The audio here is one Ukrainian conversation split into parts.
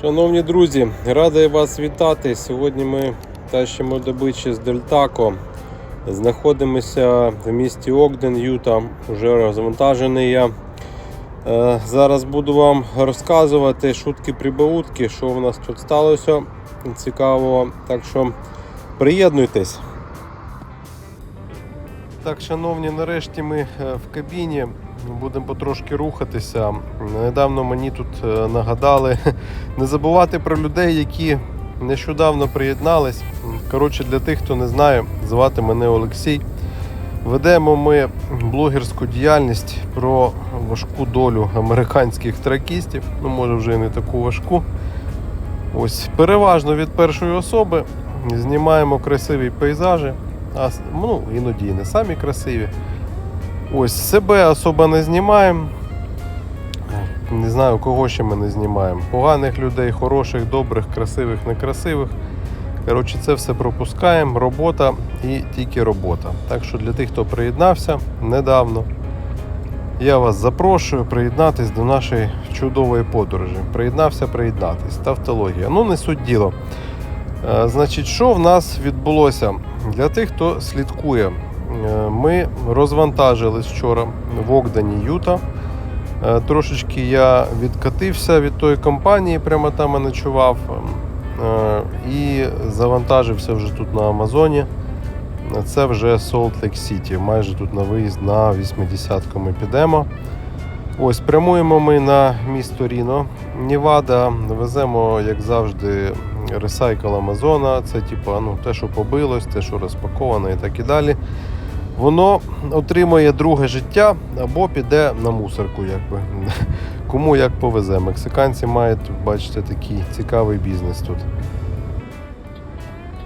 Шановні друзі, радий вас вітати. Сьогодні ми тащимо добичі з Дельтако. Знаходимося в місті Огден, Юта. Уже розвантажений я. Е, Зараз буду вам розказувати шутки прибаутки, що в нас тут сталося цікавого. Так що приєднуйтесь. Так, шановні, нарешті ми е, в кабіні. Будемо потрошки рухатися. Недавно мені тут е, нагадали не забувати про людей, які нещодавно приєднались. Коротше, для тих, хто не знає, звати мене Олексій. Ведемо ми блогерську діяльність про важку долю американських тракістів. Ну, може, вже і не таку важку. Ось переважно від першої особи знімаємо красиві пейзажі, а ну, іноді і не самі красиві. Ось себе особо не знімаємо. Не знаю, кого ще ми не знімаємо. Поганих людей, хороших, добрих, красивих, некрасивих. Коротше, це все пропускаємо. Робота і тільки робота. Так що для тих, хто приєднався недавно, я вас запрошую приєднатись до нашої чудової подорожі. Приєднався, приєднатись. Тавтологія. Ну, не суть діло. Е, Значить, що в нас відбулося? Для тих, хто слідкує, ми розвантажились вчора в Огдані Юта. Е, Трошечки я відкатився від тої компанії, прямо там і ночував. Е, І завантажився вже тут на Амазоні. Це вже Salt Lake City. Майже тут на виїзд на 80-ку ми підемо. Ось прямуємо ми на місто Ріно, Нівада. Веземо, як завжди, ресайкл Амазона. Це типу, ну, те, що побилось, те, що розпаковано і так і далі. Воно отримує друге життя або піде на мусорку, якби. Кому як повезе. Мексиканці мають, бачите, такий цікавий бізнес тут.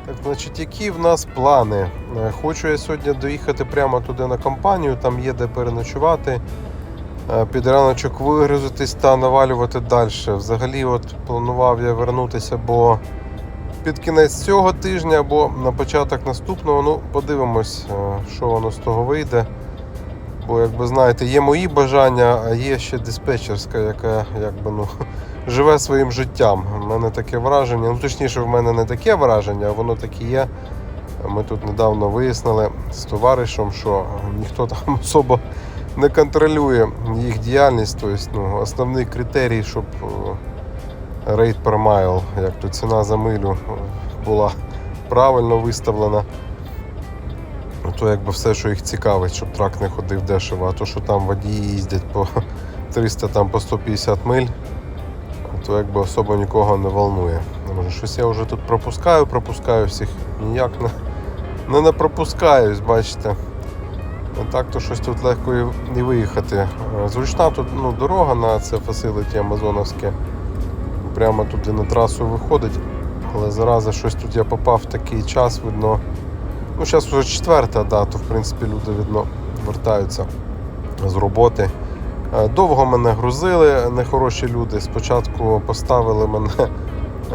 Так, значить, які в нас плани? Е, Хочу я сьогодні доїхати прямо туди на компанію, там є де переночувати, е, під раночок вигрузитись та навалювати далі. Взагалі, от планував я вернутися, бо під кінець цього тижня або на початок наступного, ну, подивимось, е, що воно з того вийде. Бо, як ви знаєте, є мої бажання, а є ще диспетчерська, яка якби, ну, живе своїм життям. У мене таке враження, ну точніше, в мене не таке враження, а воно таке є. Ми тут недавно вияснили з товаришем, що ніхто там особо не контролює їх діяльність. Тобто, ну, основний критерій, щоб е, rate per mile, як то ціна за милю була правильно виставлена. То якби все, що їх цікавить, щоб трак не ходив дешево, а то, що там водії їздять по 300 там по 150 миль, то якби особо нікого не волнує. Може, щось я вже тут пропускаю, пропускаю всіх ніяк не, не, не пропускаюсь, бачите. Ну, Так то щось тут легко і, і виїхати. Е, Зручна тут ну, дорога на це фасилиті Амазоновське. Прямо туди на трасу виходить. Але зараза щось тут я попав в такий час, видно. Ну, зараз вже четверта, да, то в принципі люди видно вертаються з роботи. Е, Довго мене грузили нехороші люди. Спочатку поставили мене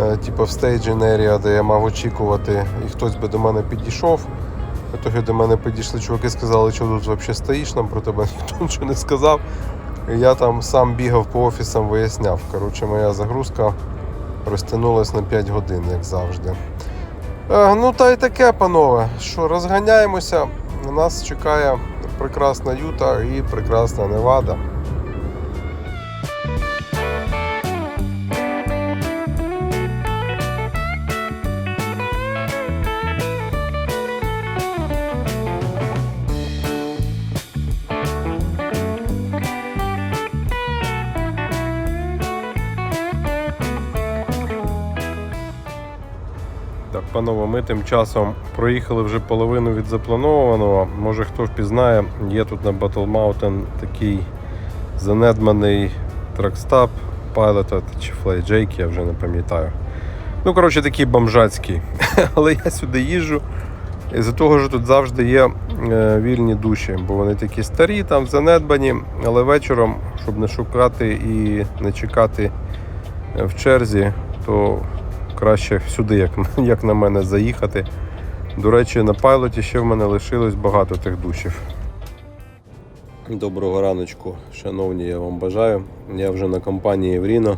е, типу, в staging area, де я мав очікувати, і хтось би до мене підійшов. Итоге до мене підійшли чуваки, сказали, що тут взагалі стоїш, нам про тебе ніхто нічого не сказав. Я там сам бігав по офісам, виясняв. Коротше, моя загрузка розтягнулася на 5 годин, як завжди. Е, Ну та й таке, панове. Що розганяємося. Нас чекає прекрасна Юта і прекрасна Невада. Панове, ми тим часом проїхали вже половину від запланованого. Може хто впізнає, є тут на Battle Mountain такий занедбаний тракстап Pilot чи Flyjake, я вже не пам'ятаю. Ну, коротше, такий бомжацький. Але я сюди їжджу. І за того, що тут завжди є е, вільні душі, бо вони такі старі, там занедбані, але вечором, щоб не шукати і не чекати е, в черзі, то краще сюди, як, як на мене, заїхати. До речі, на пайлоті ще в мене лишилось багато тих душів. Доброго раночку, шановні, я вам бажаю. Я вже на компанії в Ріно.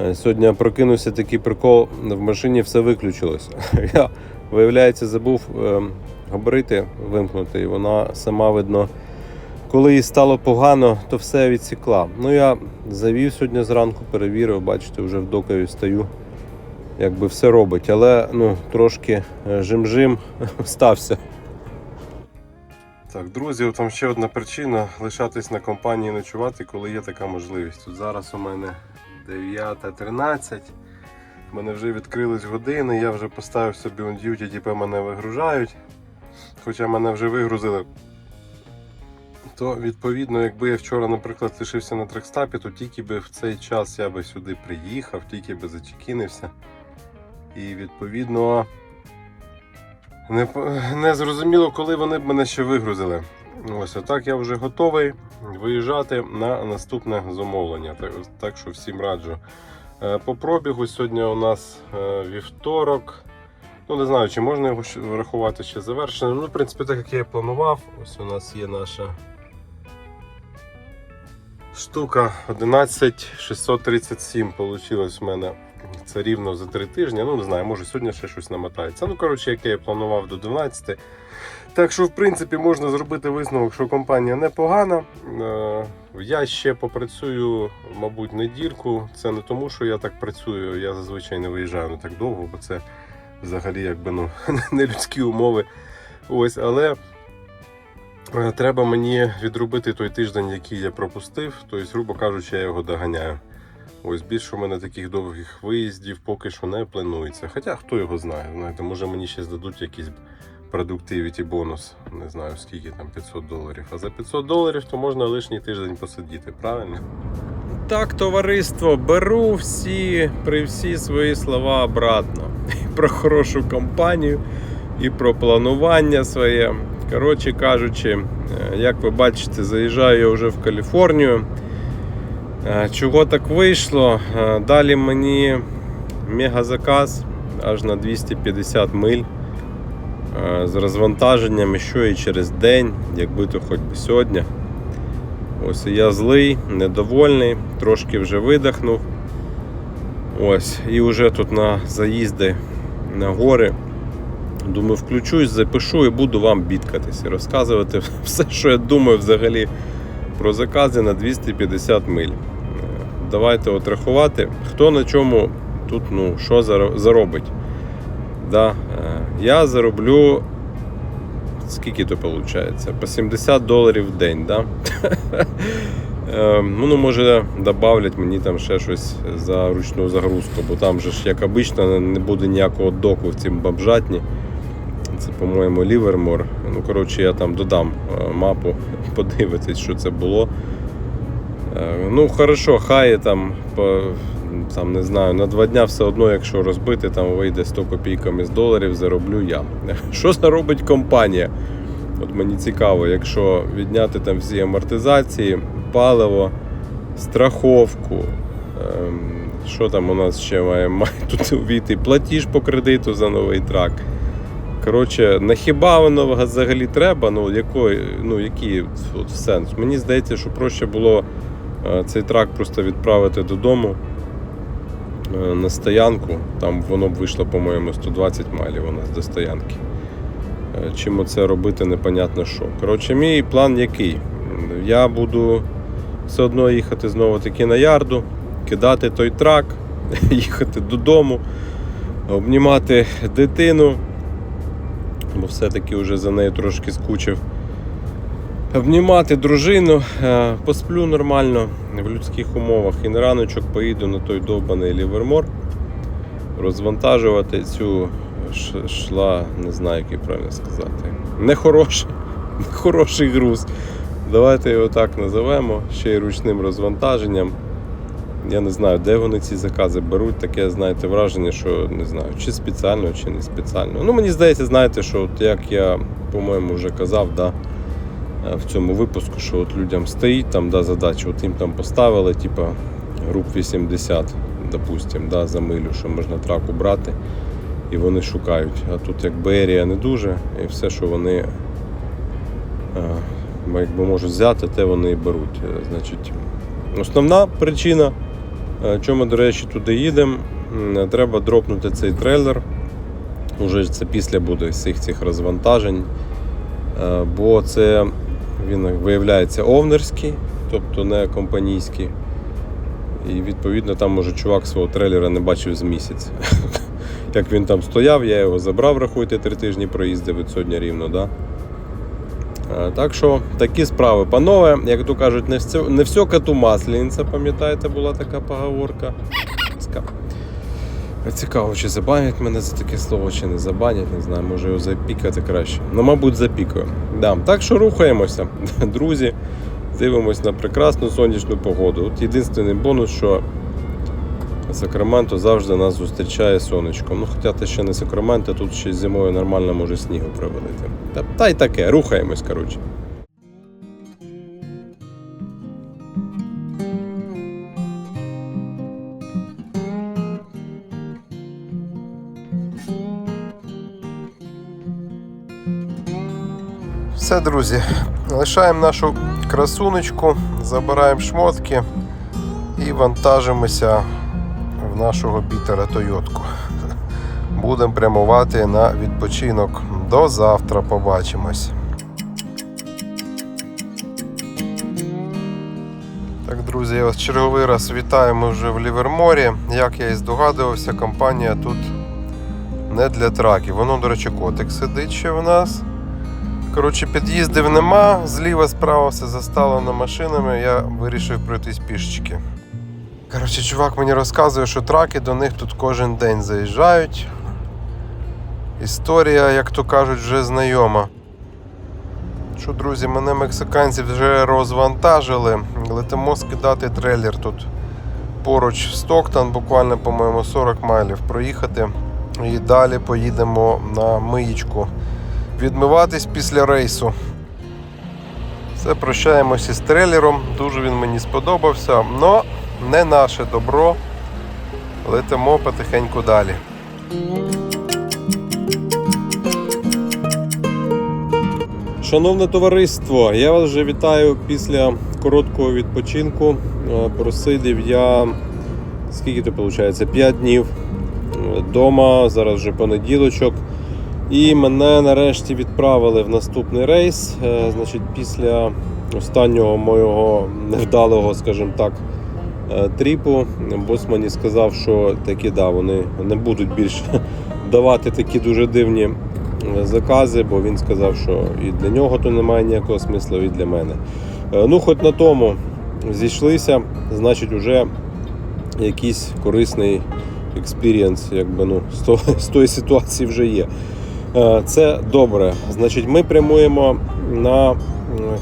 Е, Сьогодні прокинувся такий прикол, в машині все виключилося. Я, виявляється, забув е, габарити вимкнути, і вона сама видно, коли їй стало погано, то все відсікла. Ну я завів сьогодні зранку, перевірив, бачите, вже в докові стою. Якби все робить, але ну, трошки е, жим-жим стався. Так, друзі, там ще одна причина лишатись на компанії ночувати, коли є така можливість. Тут зараз у мене 9.13. У мене вже відкрились години, я вже поставив собі on duty, типу мене вигружають. Хоча мене вже вигрузили. То відповідно, якби я вчора, наприклад, лишився на трекстапі, то тільки би в цей час я би сюди приїхав, тільки би зачекінився. І відповідно не, не зрозуміло, коли вони б мене ще вигрузили. Ось отак я вже готовий виїжджати на наступне замовлення. Так, так що всім раджу. Е, По пробігу сьогодні у нас е, вівторок. Ну, не знаю, чи можна його врахувати ще завершеним. Ну, в принципі, так як я і планував, ось у нас є наша штука 11637 вийшло в мене. Це рівно за три тижні. Ну, не знаю, може сьогодні ще щось намотається. Ну, коротше, як я планував до 12. Так що, в принципі, можна зробити висновок, що компанія непогана. Е, Я ще попрацюю, мабуть, недільку. Це не тому, що я так працюю. Я зазвичай не виїжджаю не так довго, бо це взагалі якби ну, не людські умови. Ось, але е, треба мені відробити той тиждень, який я пропустив. Тобто, грубо кажучи, я його доганяю. Ось більше у мене таких довгих виїздів поки що не планується. Хоча хто його знає, знаєте, може мені ще здадуть якийсь продуктивіті бонус. Не знаю скільки там 500 доларів. А за 500 доларів то можна лишній тиждень посидіти, правильно? Так, товариство, беру всі при всі свої слова обратно. Про хорошу компанію, і про планування своє. Коротше кажучи, е, як ви бачите, заїжджаю я вже в Каліфорнію. Е, Чого так вийшло? Е, Далі мені мегазаказ аж на 250 миль е, з розвантаженням що і через день, якби то хоч би сьогодні. Ось я злий, недовольний, трошки вже видихнув. Ось, і вже тут на заїзди на гори. Думаю, включусь, запишу і буду вам бідкатись і розказувати все, що я думаю взагалі про закази на 250 миль. Давайте от рахувати, хто на чому тут ну, що заробить. Да. е, Я зароблю. Скільки то виходить? По 70 доларів в день. Да? Е, Ну, ну, може, додавлять мені там ще щось за ручну загрузку, бо там же ж, як обично, не буде ніякого доку в цім бомжатні. Це, по-моєму, Лівермор. Ну, коротше, я там додам е, мапу, подивитись, що це було. Е, Ну, хорошо, хай там, по, там, не знаю, на два дня все одно, якщо розбити, там вийде 100 копійками з доларів, зароблю я. Що заробить компанія? От мені цікаво, якщо відняти там всі амортизації, паливо, страховку. ем, Що там у нас ще має, має тут увійти? Платіж по кредиту за новий трак. Коротше, на хіба воно взагалі треба? Ну, якої, ну який от, сенс? Мені здається, що проще було цей трак просто відправити додому е, на стоянку. Там воно б вийшло, по-моєму, 120 майлів у нас до стоянки. Е, Чим оце робити, непонятно що. Коротше, мій план який? Я буду все одно їхати знову таки на ярду, кидати той трак, їхати додому, обнімати дитину бо все-таки вже за нею трошки скучив. Обнімати дружину, е, посплю нормально в людських умовах і на раночок поїду на той довбаний лівермор, розвантажувати цю шла, не знаю, як правильно сказати. Нехороший, нехороший груз. Давайте його так називемо, ще й ручним розвантаженням. Я не знаю, де вони ці закази беруть. Таке, знаєте, враження, що не знаю, чи спеціально, чи не спеціально. Ну, мені здається, знаєте, що от як я, по-моєму, вже казав, да, в цьому випуску, що от людям стоїть там да, задача, от їм там поставили, типа, груп 80, допустим, да, за милю, що можна траку брати, і вони шукають. А тут якби ерія не дуже, і все, що вони е, якби можуть взяти, те вони і беруть. Е, Значить, основна причина Е, Чому, до речі, туди їдемо? Треба дропнути цей трейлер. Уже це після буде всіх цих розвантажень. Бо це він виявляється овнерський, тобто не компанійський. І відповідно там може чувак свого трейлера не бачив з місяць. Як він там стояв, я його забрав, рахуйте, три тижні проїздив від сьогодні рівно. Да? Так що такі справи. Панове, як то кажуть, не все, не все коту маслениця, пам'ятаєте, була така поговорка. Цікаво. Чи забанять мене за таке слово, чи не забанять, не знаю, може його запікати краще. Ну, мабуть, запікаю. Да. Так що рухаємося, друзі. Дивимось на прекрасну сонячну погоду. От єдиний бонус, що Сакраменто завжди нас зустрічає сонечком. Ну, хоча це ще не Сакраменто, тут ще зимою нормально може снігу привалити. Та, та й таке, рухаємось, коротше. Все, друзі, лишаємо нашу красунечку, забираємо шмотки і вантажимося в нашого бітера Тойотку. Будемо прямувати на відпочинок. До завтра побачимось. Так, друзі, я вас черговий раз вітаю. Ми вже в Ліверморі. Як я і здогадувався, компанія тут не для траків. Воно, до речі, котик сидить ще в нас. Коротше, під'їздів нема, зліва справа все заставлено машинами, я вирішив пройтись пішечки. Коротше, чувак мені розказує, що траки до них тут кожен день заїжджають. Історія, як то кажуть, вже знайома. Що, друзі, мене мексиканці вже розвантажили. Летимо скидати трейлер тут поруч в Стоктон, буквально, по-моєму, 40 майлів проїхати. І далі поїдемо на миїчку відмиватись після рейсу. Все, прощаємося з трейлером. Дуже він мені сподобався, але не наше добро. Летимо потихеньку далі. Шановне товариство, я вас вже вітаю після короткого відпочинку. Е, Просидів я скільки це виходить? 5 днів вдома, зараз вже понеділочок. І мене нарешті відправили в наступний рейс. Е, Значить, після останнього моєго невдалого, скажімо так, е, тріпу, бос мені сказав, що такі да, вони не будуть більше давати такі дуже дивні е, закази, бо він сказав, що і для нього то немає ніякого смислу, і для мене. Ну, хоч на тому зійшлися, значить, вже якийсь корисний експірієнс, якби ну, з тої ситуації вже є. Е, Це добре. Значить, ми прямуємо на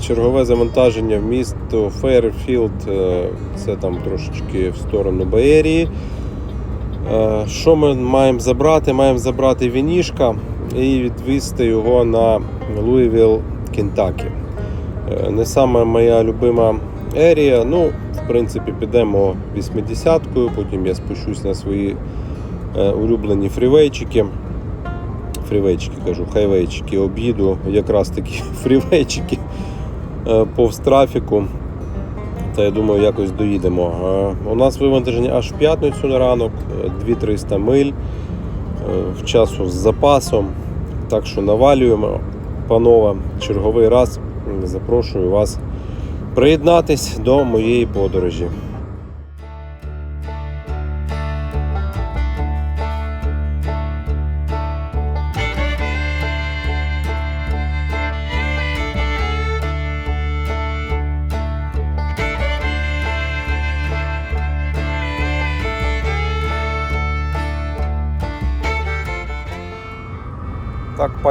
чергове завантаження в місто Фейерфілд. Це там трошечки в сторону Баєрії. Е, Що ми маємо забрати? Маємо забрати вінішка і відвезти його на Луївіл, Кентакі. Не саме моя любима ерія. Ну, в принципі, підемо 80-кою, потім я спущусь на свої е, улюблені фрівейчики. Фрівейчики кажу, хайвейчики об'їду, якраз такі фрівейчики е, повз трафіку. Та я думаю, якось доїдемо. Е, У нас вивантаження аж в п'ятницю на ранок, е, 2-300 миль е, в часу з запасом. Так що навалюємо, панове, черговий раз запрошую вас приєднатись до моєї подорожі.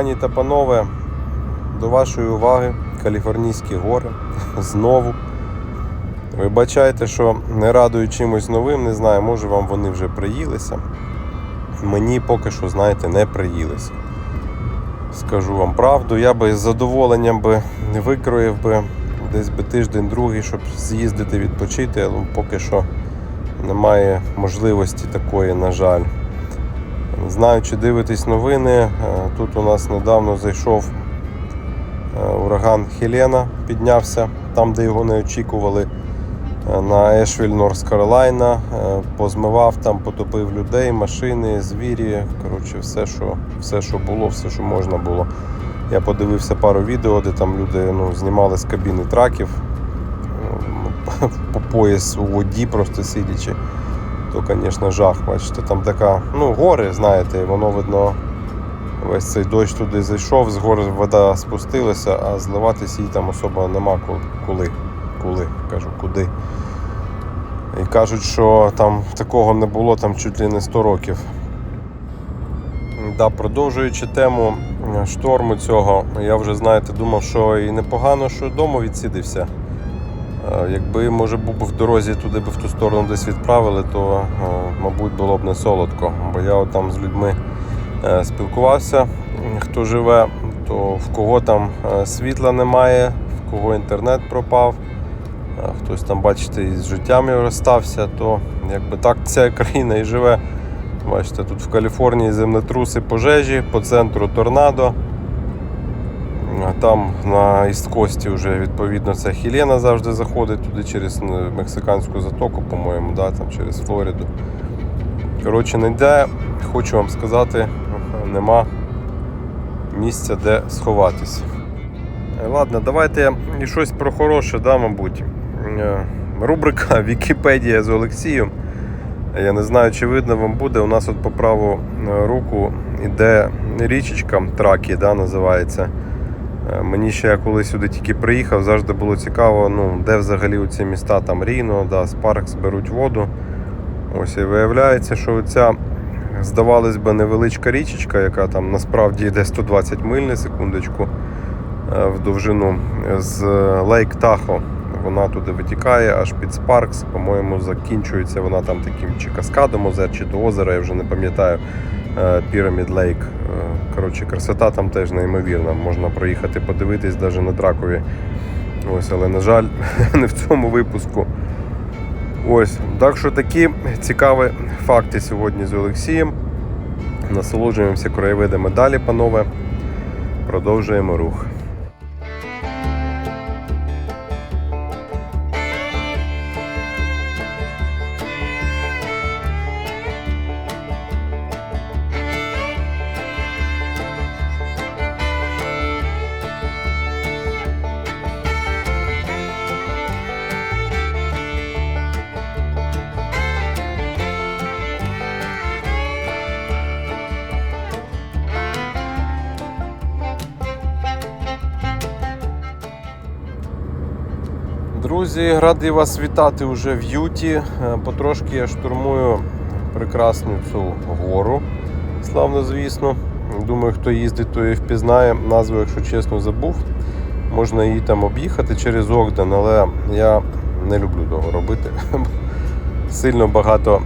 Пані та панове, до вашої уваги Каліфорнійські гори знову. Вибачайте, що не радую чимось новим, не знаю, може вам вони вже приїлися. Мені поки що, знаєте, не приїлися. Скажу вам правду, я би з задоволенням би викроїв би десь би тиждень-другий, щоб з'їздити відпочити, але поки що немає можливості такої, на жаль. Не знаю, чи дивитесь новини. Е, Тут у нас недавно зайшов е, ураган Хелена, піднявся там, де його не очікували. е, на Ешвіль, Норс Каролайна. Позмивав там, потопив людей, машини, звірі. Коротше, все, що, все, що було, все, що можна було. Я подивився пару відео, де там люди ну, знімали з кабіни траків е, по пояс у воді, просто сидячи. То, звісно, жах. Бачите, там така, ну, гори, знаєте, воно видно. Весь цей дощ туди зайшов, з гор вода спустилася, а зливатися їй там особо нема коли. Коли, кажу, куди. І кажуть, що там такого не було там чуть ли не 100 років. Да, продовжуючи тему е, шторму цього, я вже знаєте, думав, що і непогано, що вдома відсидився. Е, Якби, може, був в дорозі туди би в ту сторону десь відправили, то, е, мабуть, було б не солодко. Бо я от там з людьми е, спілкувався, хто живе, то в кого там світла немає, в кого інтернет пропав, хтось там, бачите, із життям його розстався, то якби так ця країна і живе. Бачите, тут в Каліфорнії землетруси пожежі, по центру торнадо. Там на Істкості вже відповідно ця Хілена завжди заходить туди через е, Мексиканську затоку, по-моєму, да, там через Флориду. Коротше, ніде, хочу вам сказати, нема місця, де сховатись. Е, Ладно, давайте і щось про хороше, да, мабуть. Е, Рубрика Вікіпедія з Олексієм. Я не знаю, чи видно вам буде. У нас от по праву руку іде річечка Тракі, да, називається. Е, Мені ще я коли сюди тільки приїхав, завжди було цікаво, ну, де взагалі ці міста там Ріно, да, Спаркс беруть воду. Ось і виявляється, що ця, здавалось би, невеличка річечка, яка там насправді йде 120 миль на секундочку е, в довжину з Лейк Тахо. Вона туди витікає аж під Спаркс. По-моєму, закінчується вона там таким чи каскадом озер, чи до озера, я вже не пам'ятаю. Pyramid Lake. Е, Коротше, красота там теж неймовірна. Можна проїхати подивитись навіть на Дракові. Ось, але, на жаль, не в цьому випуску. Ось, так що такі цікаві факти сьогодні з Олексієм. Насолоджуємося краєвидами далі, панове. Продовжуємо рух. Друзі, радий вас вітати вже в Юті. Е, Потрошки я штурмую прекрасну цю гору. Славно, звісно. Думаю, хто їздить, той і впізнає. Назву, якщо чесно, забув. Можна її там об'їхати через Огден, але я не люблю того робити. Сильно багато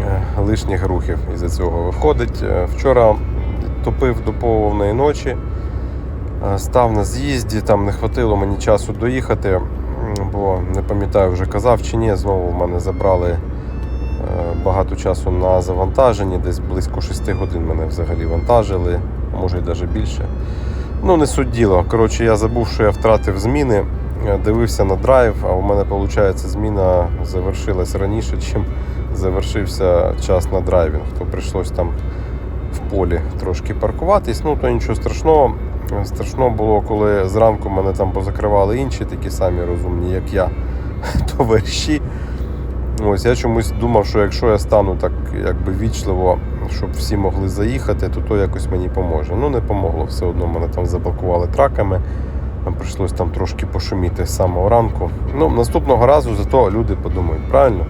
е, лишніх рухів із-за цього виходить. Е, Вчора топив до повної ночі. Став на з'їзді, там не хватило мені часу доїхати, бо не пам'ятаю, вже казав чи ні. Знову в мене забрали е, багато часу на завантаженні, десь близько 6 годин мене взагалі вантажили, може й навіть більше. Ну, не суть діло. Коротше, я забув, що я втратив зміни, е, дивився на драйв, а у мене, виходить, зміна завершилась раніше, чим завершився час на драйвінг. То прийшлось там в полі трошки паркуватись. Ну, то нічого страшного. Страшно було, коли зранку мене там позакривали інші такі самі розумні, як я, товариші. Ось я чомусь думав, що якщо я стану так якби вічливо, щоб всі могли заїхати, то то якось мені поможе. Ну не помогло, все одно мене там заблокували траками. Нам прийшлось там трошки пошуміти з самого ранку. Ну, наступного разу зато люди подумають, правильно?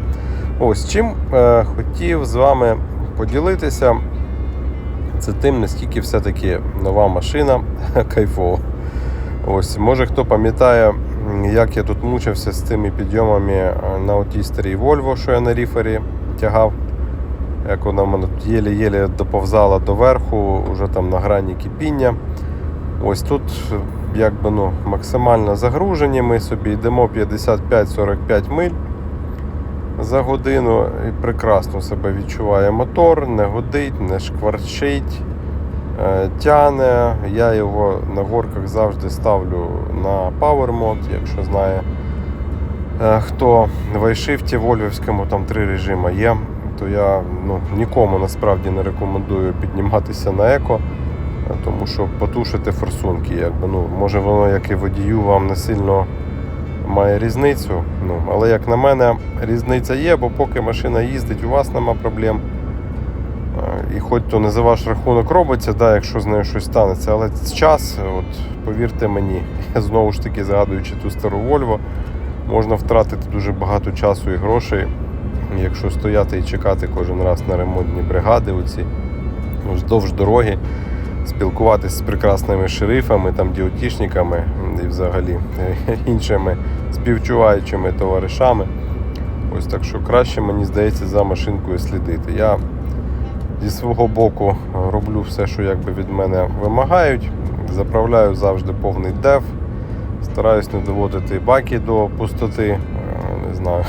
Ось чим е, хотів з вами поділитися. Це тим, наскільки все-таки нова машина кайфова. Ось, може хто пам'ятає, як я тут мучився з цими підйомами е, на отій старій Volvo, що я на ріфері тягав. Як вона мене тут єлі-єлі доповзала до верху, вже там на грані кипіння. Ось тут якби ну, максимально загружені. Ми собі йдемо 55-45 миль за годину і прекрасно себе відчуває мотор, не гудить, не шкварчить, е, тяне. Я його на горках завжди ставлю на Power Mode, якщо знає Е, Хто в iShift Вольвівському там три режими є, то я ну, нікому насправді не рекомендую підніматися на еко, тому що потушити форсунки. Якби, ну, може воно, як і водію, вам не сильно має різницю. Ну, але як на мене, різниця є, бо поки машина їздить, у вас нема проблем. Е, І хоч то не за ваш рахунок робиться, да, якщо з нею щось станеться, але час, от, повірте мені, я знову ж таки згадуючи ту стару Volvo, можна втратити дуже багато часу і грошей, якщо стояти і чекати кожен раз на ремонтні бригади, оці, вздовж дороги, спілкуватися з прекрасними шерифами, там, діотішниками і взагалі іншими співчуваючими товаришами. Ось так що краще, мені здається, за машинкою слідити. Я зі свого боку роблю все, що якби від мене вимагають. Заправляю завжди повний деф. Стараюсь не доводити баки до пустоти. Е, Не знаю.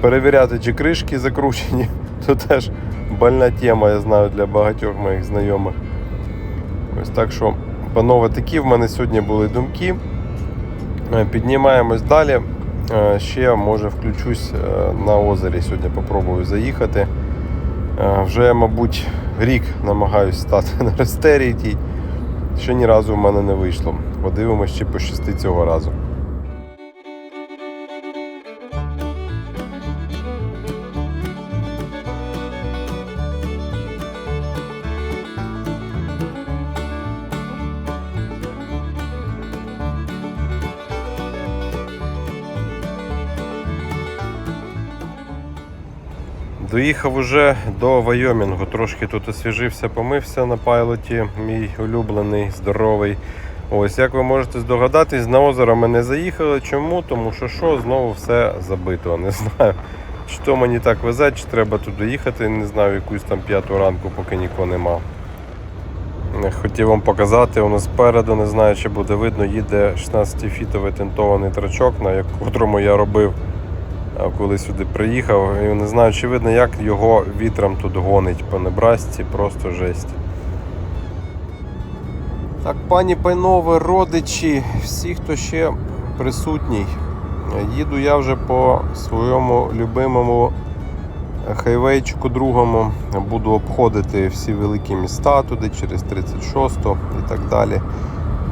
Перевіряти, чи кришки закручені. То теж больна тема, я знаю, для багатьох моїх знайомих. Ось так що, панове, такі в мене сьогодні були думки. Е, Піднімаємось далі. Е, Ще може включусь е, на озері. Сьогодні попробую заїхати. Вже, мабуть, рік намагаюсь стати на рестерії тій. Ще ні разу в мене не вийшло. Подивимось, чи пощастить цього разу. Доїхав уже до Вайомінгу. Трошки тут освіжився, помився на пайлоті, мій улюблений, здоровий. Ось, як ви можете здогадатись, на озеро ми не заїхали. Чому? Тому що що, знову все забито. Не знаю, чи то мені так везе, чи треба туди їхати, не знаю, якусь там п'яту ранку, поки нікого нема. Хотів вам показати, у нас спереду, не знаю, чи буде видно, їде 16-фітовий тентований трачок, на котрому я робив коли сюди приїхав, і не знаю, чи видно, як його вітром тут гонить по небрасці, просто жесть. Так, пані панове, родичі, всі, хто ще присутній. Їду я вже по своєму любимому хайвейчику другому. Буду обходити всі великі міста туди через 36 і так далі.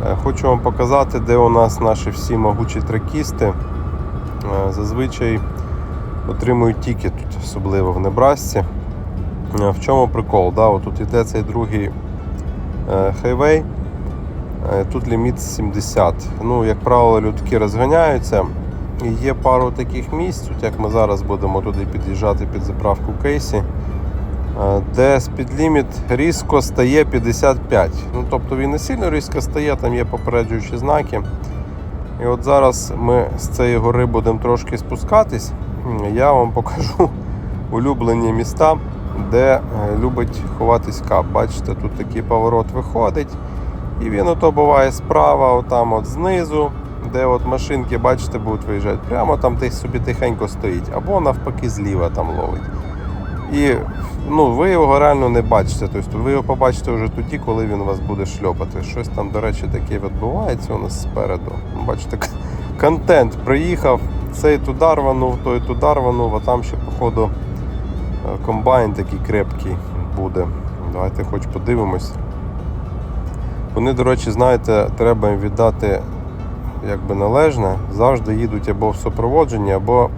Е, Хочу вам показати, де у нас наші всі могучі тракісти. Е, Зазвичай отримують тільки тут, особливо в Небрасці. Е, В чому прикол? Да? Тут йде цей другий е, хайвей. Е, Тут ліміт 70. Ну, як правило, людки розганяються. І є пару таких місць, от як ми зараз будемо туди під'їжджати під заправку Кейсі, де спідліміт різко стає 55. Ну, тобто він не сильно різко стає, там є попереджуючі знаки. І от зараз ми з цієї гори будемо трошки спускатись. Я вам покажу улюблені міста, де е, любить ховатись кап. Бачите, тут такий поворот виходить. І він ото буває справа, отам от знизу, де от машинки, бачите, будуть виїжджати. Прямо там десь собі тихенько стоїть, або навпаки зліва там ловить. І ну, ви його реально не бачите. Тобто ви його побачите вже тоді, коли він вас буде шльопати. Щось там, до речі, таке відбувається у нас спереду. Бачите, контент приїхав, цей туди рванув, той туди рванув, а там ще, походу, е, комбайн такий крепкий буде. Давайте хоч подивимось. Вони, до речі, знаєте, треба їм віддати якби належне. Завжди їдуть або в супроводженні, або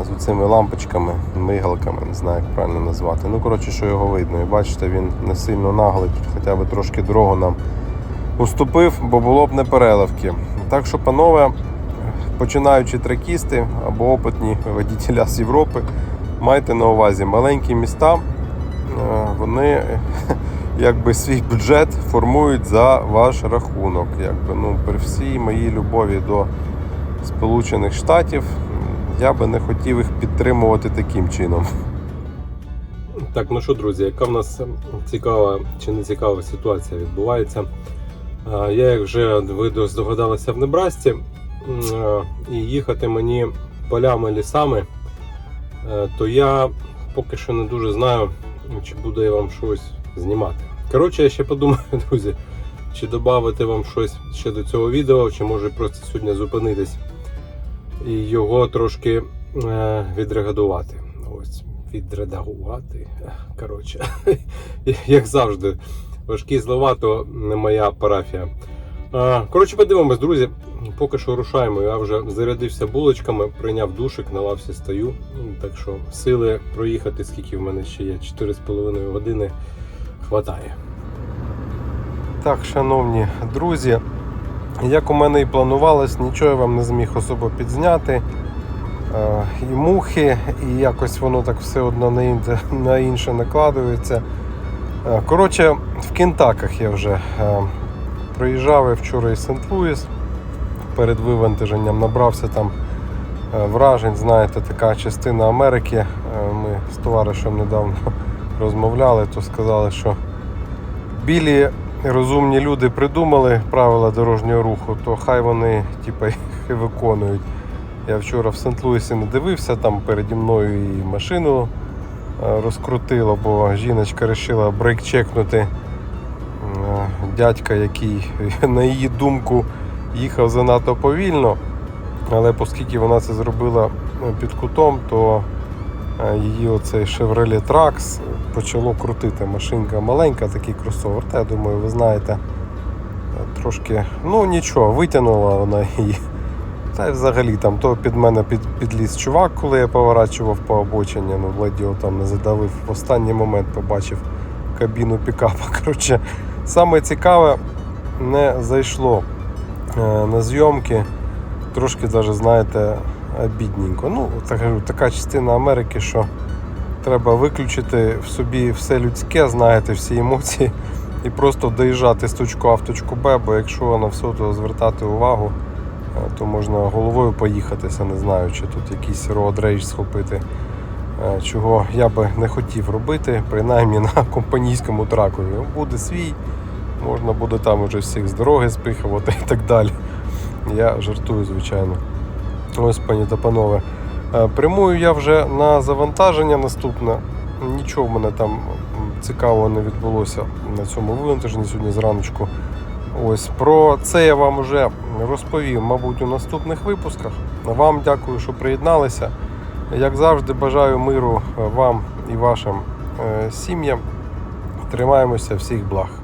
е, з цими лампочками, мигалками, не знаю, як правильно назвати. Ну, коротше, що його видно. І бачите, він не сильно наглий, хоча б трошки дорогу нам уступив, бо було б не переливки. Так що, панове, починаючи тракісти або опитні водітеля з Європи, майте на увазі маленькі міста, е, вони якби свій бюджет формують за ваш рахунок. Якби, ну, при всій моїй любові до Сполучених Штатів я би не хотів їх підтримувати таким чином. Так, ну що, друзі, яка в нас цікава чи не цікава ситуація відбувається? Я, як вже ви здогадалися в Небрасці, і їхати мені полями лісами, е, то я поки що не дуже знаю, чи буду я вам щось знімати. Коротше, я ще подумаю, друзі, чи додати вам щось ще до цього відео, чи може просто сьогодні зупинитись і його трошки е, відредагувати. Ось, відредагувати. Коротше, як завжди, важкі слова, то не моя парафія. Коротше, подивимось, друзі. Поки що рушаємо. Я вже зарядився булочками, прийняв душик, налався, стою. Ну, Так що сили проїхати, скільки в мене ще є, 4,5 години хватає. Так, шановні друзі, як у мене і планувалось, нічого я вам не зміг особо підзняти. І мухи, і якось воно так все одно на інше, накладується. Коротше, в Кентаках я вже проїжджав я вчора із Сент-Луіс перед вивантаженням, набрався там е, вражень, знаєте, така частина Америки. Е, Ми з товаришем недавно розмовляли, то сказали, що білі розумні люди придумали правила дорожнього руху, то хай вони типу, їх і виконують. Я вчора в Сент-Луісі не дивився, там переді мною і машину е, розкрутило, бо жіночка вирішила брейк чекнути дядька, який, на її думку, їхав занадто повільно. Але оскільки вона це зробила е, під кутом, то е, її оцей Chevrolet Trax почало крутити. Машинка маленька, такий кросовер. Та я думаю, ви знаєте, е, трошки, ну нічого, витягнула вона її. Та й взагалі там то під мене під, підліз чувак, коли я поворачував по обочині, ну ледь його там не задавив. В останній момент побачив кабіну пікапа. Коротше, саме цікаве не зайшло е, на зйомки. Трошки навіть, знаєте, обідненько. Ну, так така частина Америки, що треба виключити в собі все людське, знаєте, всі емоції, і просто доїжджати з точку А в точку Б, бо якщо на все то звертати увагу, е, то можна головою поїхатися, не знаю, чи тут якийсь rage схопити. Е, Чого я би не хотів робити, принаймні на компанійському тракові. Буде свій, можна буде там уже всіх з дороги спихувати і так далі. Я жартую, звичайно. Ось, пані та панове. Е, Прямую я вже на завантаження наступне. Нічого в мене там цікавого не відбулося на цьому вивантаженні сьогодні зраночку. Ось про це я вам вже розповім, мабуть, у наступних випусках. Вам дякую, що приєдналися. Як завжди, бажаю миру е, вам і вашим е, сім'ям. Тримаємося всіх благ.